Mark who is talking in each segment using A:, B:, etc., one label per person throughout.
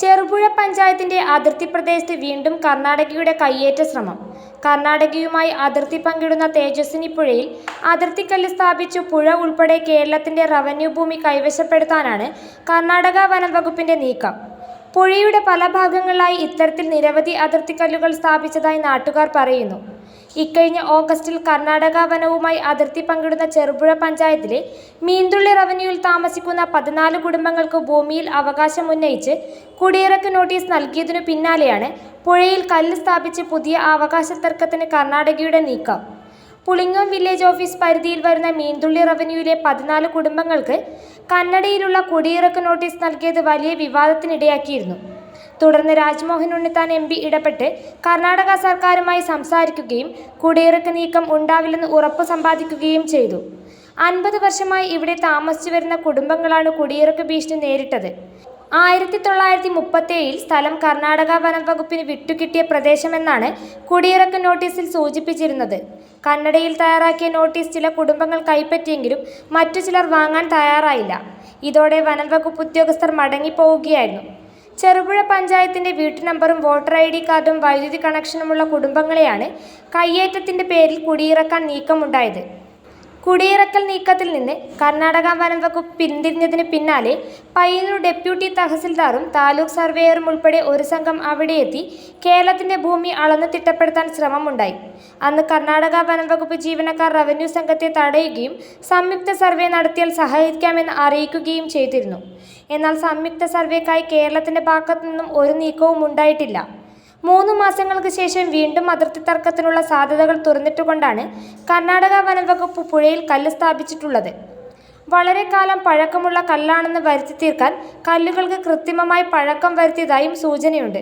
A: ചെറുപുഴ പഞ്ചായത്തിന്റെ അതിർത്തി പ്രദേശത്ത് വീണ്ടും കർണാടകയുടെ കയ്യേറ്റ ശ്രമം. കർണാടകയുമായി അതിർത്തി പങ്കിടുന്ന തേജസ്വിനി പുഴയിൽ അതിർത്തിക്കല്ല് സ്ഥാപിച്ചു പുഴ ഉൾപ്പെടെ കേരളത്തിന്റെ റവന്യൂ ഭൂമി കൈവശപ്പെടുത്താനാണ് കർണാടക വനം വകുപ്പിന്റെ നീക്കം. പുഴയുടെ പല ഭാഗങ്ങളിലായി ഇത്തരത്തിൽ നിരവധി അതിർത്തിക്കല്ലുകൾ സ്ഥാപിച്ചതായി നാട്ടുകാർ പറയുന്നു. ഇക്കഴിഞ്ഞ ഓഗസ്റ്റിൽ കർണാടക വനവുമായി അതിർത്തി പങ്കിടുന്ന ചെറുപുഴ പഞ്ചായത്തിലെ മീന്തുള്ളി റവന്യൂവിൽ താമസിക്കുന്ന പതിനാല് കുടുംബങ്ങൾക്ക് ഭൂമിയിൽ അവകാശം ഉന്നയിച്ച് കുടിയിറക്ക് നോട്ടീസ് നൽകിയതിനു പിന്നാലെയാണ് പുഴയിൽ കല്ല് സ്ഥാപിച്ച് പുതിയ അവകാശ തർക്കത്തിന് കർണാടകയുടെ നീക്കം. പുളിങ്ങം വില്ലേജ് ഓഫീസ് പരിധിയിൽ വരുന്ന മീന്തുള്ളി റവന്യൂവിലെ പതിനാല് കുടുംബങ്ങൾക്ക് കന്നഡയിലുള്ള കുടിയിറക്ക് നോട്ടീസ് നൽകിയത് വലിയ വിവാദത്തിനിടയാക്കിയിരുന്നു. തുടർന്ന് രാജ്മോഹൻ ഉണ്ണിത്താൻ എം പി ഇടപെട്ട് കർണാടക സർക്കാരുമായി സംസാരിക്കുകയും കുടിയിറക്ക് നീക്കം ഉണ്ടാവില്ലെന്ന് ഉറപ്പ് സമ്പാദിക്കുകയും ചെയ്തു. അൻപത് വർഷമായി ഇവിടെ താമസിച്ചു വരുന്ന കുടുംബങ്ങളാണ് കുടിയിറക്ക് ഭീഷണി നേരിട്ടത്. ആയിരത്തി തൊള്ളായിരത്തി മുപ്പത്തേഴിൽ സ്ഥലം കർണാടക വനം വകുപ്പിന് വിട്ടുകിട്ടിയ പ്രദേശമെന്നാണ് കുടിയിറക്ക് നോട്ടീസിൽ സൂചിപ്പിച്ചിരുന്നത്. കന്നഡയിൽ തയ്യാറാക്കിയ നോട്ടീസ് ചില കുടുംബങ്ങൾ കൈപ്പറ്റിയെങ്കിലും മറ്റു ചിലർ വാങ്ങാൻ തയ്യാറായില്ല. ഇതോടെ വനം വകുപ്പ് ഉദ്യോഗസ്ഥർ മടങ്ങിപ്പോവുകയായിരുന്നു. ചെറുപുഴ പഞ്ചായത്തിന്റെ വീട്ടു നമ്പറും വോട്ടർ ഐ ഡി കാർഡും വൈദ്യുതി കണക്ഷനുമുള്ള കുടുംബങ്ങളെയാണ് കയ്യേറ്റത്തിന്റെ പേരിൽ കുടിയിറക്കാൻ നീക്കമുണ്ടായത്. കുടിയിറക്കൽ നീക്കത്തിൽ നിന്ന് കർണാടക വനം വകുപ്പ് പിന്തിരിഞ്ഞതിന് പിന്നാലെ പയ്യന്നൂർ ഡെപ്യൂട്ടി തഹസിൽദാറും താലൂക്ക് സർവേയറും ഉൾപ്പെടെ ഒരു സംഘം അവിടെയെത്തി കേരളത്തിന്റെ ഭൂമി അളന്നു തിട്ടപ്പെടുത്താൻ ശ്രമമുണ്ടായി. അന്ന് കർണാടക വനം വകുപ്പ് ജീവനക്കാർ റവന്യൂ സംഘത്തെ തടയുകയും സംയുക്ത സർവേ നടത്തിയാൽ സഹായിക്കാമെന്ന് അറിയിക്കുകയും ചെയ്തിരുന്നു. എന്നാൽ സംയുക്ത സർവേക്കായി കേരളത്തിന്റെ ഭാഗത്തു നിന്നും ഒരു നീക്കവും ഉണ്ടായിട്ടില്ല. മൂന്ന് മാസങ്ങൾക്ക് ശേഷം വീണ്ടും അതിർത്തി തർക്കത്തിനുള്ള സാധ്യതകൾ തുറന്നിട്ടുകൊണ്ടാണ് കർണാടക വനംവകുപ്പ് പുഴയിൽ കല്ല് സ്ഥാപിച്ചിട്ടുള്ളത്. വളരെ കാലം പഴക്കമുള്ള കല്ലാണെന്ന് വരുത്തി തീർക്കാൻ കല്ലുകൾക്ക് കൃത്രിമമായി പഴക്കം വരുത്തിയതായും സൂചനയുണ്ട്.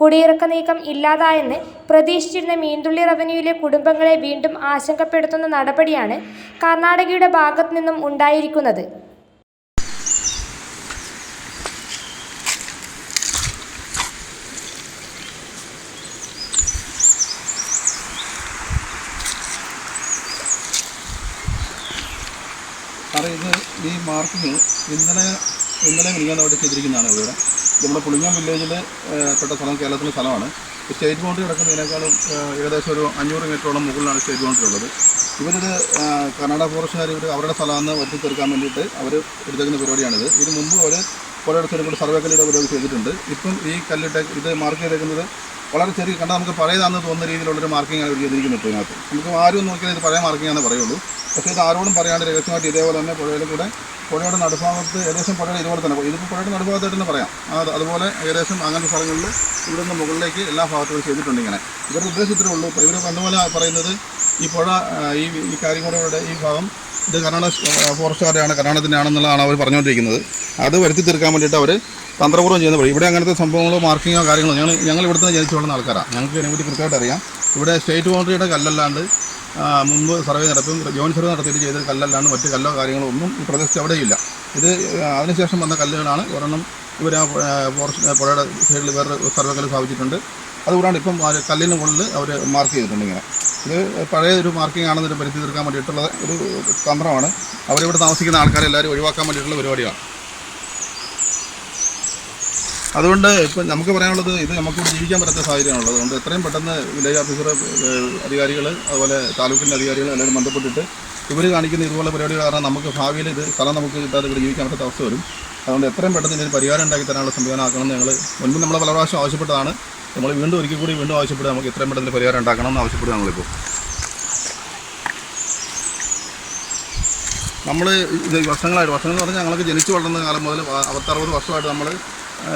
A: കുടിയിറക്ക നീക്കം ഇല്ലാതായെന്ന് പ്രതീക്ഷിച്ചിരുന്ന മീന്തുള്ളി റവന്യൂവിലെ കുടുംബങ്ങളെ വീണ്ടും ആശങ്കപ്പെടുത്തുന്ന നടപടിയാണ് കർണാടകയുടെ ഭാഗത്തു നിന്നും ഉണ്ടായിരിക്കുന്നത്
B: സാറേ ഇത് ഈ മാർക്കിങ് ഇന്നലെ ഇന്നലെ മിനിഞ്ഞാന്ന് അവിടെ ചെയ്തിരിക്കുന്നതാണ് ഇവിടെ. ഇത് നമ്മുടെ പുളിങ്ങം വില്ലേജിൽ പെട്ട സ്ഥലം കേരളത്തിലെ സ്ഥലമാണ്. സ്റ്റേറ്റ് ബൗണ്ടറി കിടക്കുന്നതിനേക്കാളും ഏകദേശം ഒരു അഞ്ഞൂറ് മീറ്ററോളം മുകളിലാണ് സ്റ്റേറ്റ് ബൗണ്ടറി ഉള്ളത് ഇവരിത് കർണാടക ഫോറസ്റ്റുകാർ ഇവർ അവരുടെ സ്ഥലമെന്ന് വരുത്തി തീർക്കാൻ വേണ്ടിയിട്ട് അവർ എടുത്തേക്കുന്ന പരിപാടിയാണിത്. ഇതിന് മുമ്പ് അവർ പലയിടത്തും കൂടി സർവേ കല്ലിടെ ഉപയോഗം ചെയ്തിട്ടുണ്ട്. ഇപ്പം ഈ കല്ലിട്ട് ഇത് മാർക്ക് ചെയ്തേക്കുന്നത് വളരെ ചെറിയ കണ്ടാൽ നമുക്ക് പഴയതാണെന്ന് തോന്നുന്ന രീതിയിലുള്ളൊരു മാർക്കിംഗ് ആണ് ഇവിടെ ചെയ്തിരിക്കുന്നത് ഇതിനകത്ത്. നമുക്ക് ആരും നോക്കിയാൽ ഇത് പഴയ മാർക്കിംഗ് ആണെന്ന് പറയുള്ളൂ. പക്ഷേ ഇത് ആരോടും പറയാണ്ട് രഹസ്യമായിട്ട് ഇതേപോലെ തന്നെ പുഴയിലും കൂടെ പുഴയുടെ നടുഭാഗത്ത് ഏകദേശം പുഴയുടെ ഇതുപോലെ തന്നെ. ഇതിപ്പോൾ പുഴയുടെ നടുഭാഗത്തായിട്ട് തന്നെ പറയാം. അത് അതുപോലെ ഏകദേശം അങ്ങനത്തെ സ്ഥലങ്ങളിൽ ഇവിടെ നിന്ന് മുകളിലേക്ക് എല്ലാ ഭാഗത്തും ചെയ്തിട്ടുണ്ട് ഇങ്ങനെ. ഇവരുടെ ഉദ്ദേശം ഇത്രേ ഉള്ളൂ. ഇവർ പണ്ടുപോലെ പറയുന്നത് ഈ പുഴ ഈ ഈ കാര്യങ്ങളുടെ ഈ ഭാഗം ഇത് കർണാടക ഫോറസ്റ്റുകാരുടെയാണ് കർണാടകത്തിന്റെ ആണെന്നുള്ളതാണ് അവർ പറഞ്ഞുകൊണ്ടിരിക്കുന്നത്. അത് വരുത്തി തീർക്കാൻ വേണ്ടിയിട്ട് അവർ തന്ത്രപൂർവം ചെയ്യുന്ന വഴി. ഇവിടെ അങ്ങനത്തെ സംഭവങ്ങളോ മാർക്കിങ്ങോ കാര്യങ്ങളോ ഞങ്ങൾ ഞങ്ങൾ ഇവിടെ നിന്ന് ജനിച്ചു വളർന്ന ആൾക്കാരാണ് ഞങ്ങൾക്ക് ഇതിനെപ്പറ്റി കൃത്യമായിട്ട് അറിയാം. ഇവിടെ സ്റ്റേറ്റ് ബൗണ്ടറിയുടെ കല്ലല്ലാണ്ട് മുമ്പ് സർവേ നടത്തും ജോയിൻ സർവേ നടത്തിയിട്ട് ചെയ്ത കല്ലല്ലാണ്ട് മറ്റ് കല്ലോ കാര്യങ്ങളോ ഒന്നും ഈ പ്രദേശത്ത് അവിടെയില്ല. ഇത് അതിനുശേഷം വന്ന കല്ലുകളാണ്. ഒരെണ്ണം ഇവർ ആ പോർഷൻ പുഴയുടെ സൈഡിൽ വേറെ സർവേ കല്ല് സ്ഥാപിച്ചിട്ടുണ്ട്. അതുകൂടാണ്ട് ഇപ്പം കല്ലിന് മുകളിൽ അവർ മാർക്ക് ചെയ്തിട്ടുണ്ട് ഇങ്ങനെ. ഇത് പഴയ ഒരു മാർക്കിംഗ് ആണെന്നൊരു പരിധി തീർക്കാൻ വേണ്ടിയിട്ടുള്ള ഒരു തന്ത്രമാണ്. അവരിവിടെ താമസിക്കുന്ന ആൾക്കാരെ എല്ലാവരും ഒഴിവാക്കാൻ വേണ്ടിയിട്ടുള്ള പരിപാടിയാണ്. അതുകൊണ്ട് ഇപ്പം നമുക്ക് പറയാനുള്ളത് ഇത് നമുക്ക് ജീവിക്കാൻ പറ്റാത്ത സാഹചര്യമാണുള്ളത്. അതുകൊണ്ട് എത്രയും പെട്ടെന്ന് വില്ലേജ് ഓഫീസർ അധികാരികൾ അതുപോലെ താലൂക്കിന്റെ അധികാരികൾ എല്ലാവരും ബന്ധപ്പെട്ടിട്ട് ഇവർ കാണിക്കുന്ന ഇതുപോലെ പരിപാടികൾ കാരണം നമുക്ക് ഭാവിയിൽ ഇത് സ്ഥലം നമുക്ക് കിട്ടാതെ ഇവിടെ ജീവിക്കാൻ പറ്റാത്ത അവസ്ഥ വരും. അതുകൊണ്ട് എത്രയും പെട്ടെന്ന് ഇതിന് പരിഹാരം ഉണ്ടാക്കി തരാനുള്ള സംവിധാനം ആക്കണമെന്ന് ഞങ്ങൾ മുൻപ് നമ്മൾ പല പ്രാവശ്യം ആവശ്യപ്പെട്ടതാണ്. നമ്മൾ വീണ്ടും ഒരിക്കൽ കൂടി വീണ്ടും ആവശ്യപ്പെടുക നമുക്ക് എത്രയും പെട്ടെന്ന് പരിഹാരം ഉണ്ടാക്കണം എന്ന് ആവശ്യപ്പെടുക നമ്മളിപ്പോൾ നമ്മൾ ഇത് വർഷങ്ങളായിട്ട് വർഷങ്ങൾ എന്ന് പറഞ്ഞാൽ ഞങ്ങൾക്ക് ജനിച്ചു വളർന്ന കാലം മുതൽ അറുപത് വർഷമായിട്ട് നമ്മൾ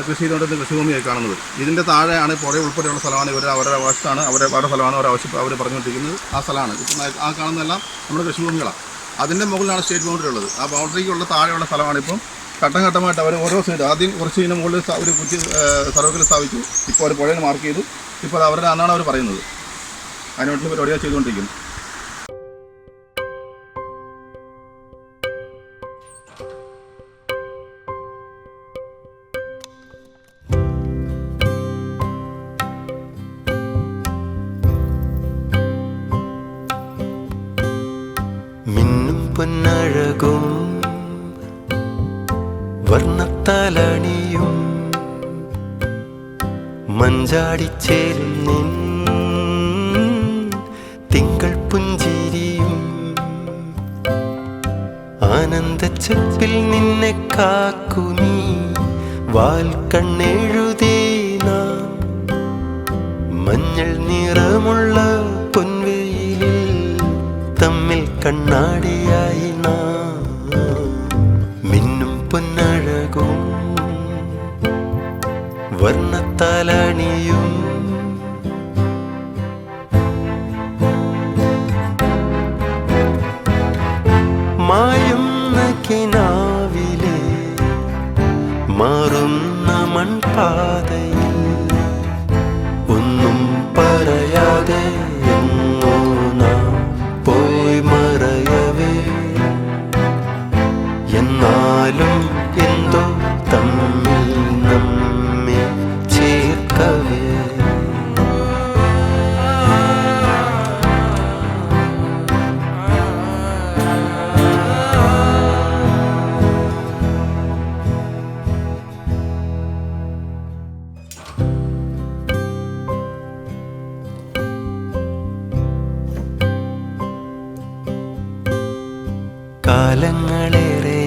B: കൃഷി ചെയ്തുകൊണ്ടിരുന്ന കൃഷിഭൂമിയായി കാണുന്നത്. ഇതിന്റെ താഴെയാണ് പുഴ ഉൾപ്പെടെയുള്ള സ്ഥലമാണ് ഇവർ അവരുടെ അവസ്ഥയാണ് അവരുടെ അവരുടെ സ്ഥലമാണ് അവർ ആവശ്യം അവർ പറഞ്ഞുകൊണ്ടിരിക്കുന്നത്. ആ സ്ഥലമാണ്. ആ കാണുന്നതെല്ലാം നമ്മുടെ കൃഷിഭൂമികളാണ്. അതിന്റെ മുകളിലാണ് സ്റ്റേറ്റ് ബൗണ്ടറി ഉള്ളത്. ആ ബൗണ്ടറിക്കുള്ള താഴെയുള്ള സ്ഥലമാണ് ഇപ്പം ഘട്ടം ഘട്ടമായിട്ട് അവർ ഓരോ സൈഡ് ആദ്യം കുറച്ച് ഇതിന് മുകളിൽ ഒരു കുറ്റി സർവകൽ സ്ഥാപിച്ചു. ഇപ്പോൾ അവർ പുഴയിൽ മാർക്ക് ചെയ്തു. ഇപ്പോൾ അവരുടെ അന്നാണ് അവർ പറയുന്നത്. അതിനുവേണ്ടി പരിപാടിയാണ് ചെയ്തുകൊണ്ടിരിക്കുന്നത്
C: പൊന്നഴകും വർണത്താലണിയും മഞ്ചാടിച്ചേരും നിൻ തിങ്കൾ പുഞ്ചിരിയും. ആനന്ദച്ചപ്പിൽ നിന്നെ കാക്കു നീ വാൽ കണ്ണെഴുതേ നാം. മഞ്ഞൾ നിറമുള്ള കണ്ണാടിയായി മിന്നും പൊന്നഴകും. വർണത്താലണിയും. മായുന്ന കിനാവിലെ മാറുന്ന മൺപാതയിൽ ഒന്നും പറയാതെ എന്നാലും എന്തോ തമ്മിൽ നമ്മെ ചേർക്കവേ.